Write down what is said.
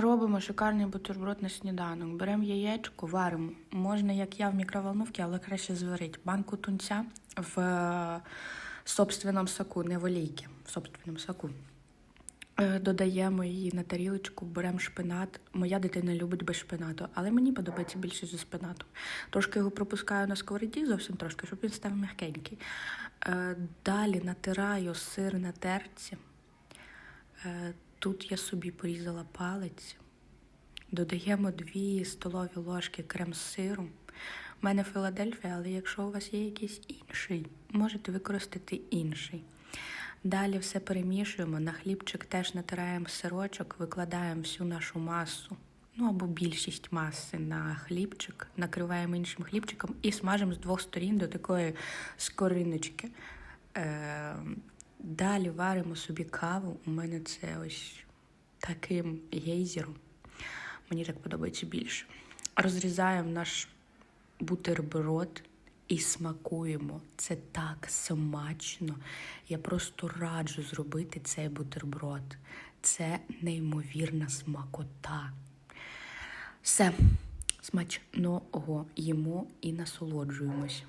Робимо шикарний бутерброд на сніданок. Беремо яєчко, варимо. Можна, як я в мікроволновці, але краще зварити. Банку тунця в е, собственному соку, не в олійці, в собственному соку. Е, Додаємо її на тарілочку, беремо шпинат. Моя дитина любить без шпинату, але мені подобається більше зі шпинатом. Трошки його пропускаю на сковороді, зовсім трошки, щоб він став м'якенький. Е, Далі натираю сир на терці. Е, Тут я собі порізала палець. Додаємо 2 столові ложки крем з сиру. У мене Філадельфія, але якщо у вас є якийсь інший, можете використати інший. Далі все перемішуємо. На хлібчик теж натираємо сирочок, викладаємо всю нашу масу, ну або більшість маси на хлібчик, накриваємо іншим хлібчиком і смажимо з двох сторін до такої скориночки. Далі варимо собі каву. У мене це ось таким гейзером. Мені так подобається більше. Розрізаємо наш бутерброд і смакуємо. Це так смачно. Я просто раджу зробити цей бутерброд. Це неймовірна смакота. Все, смачного їмо і насолоджуємось.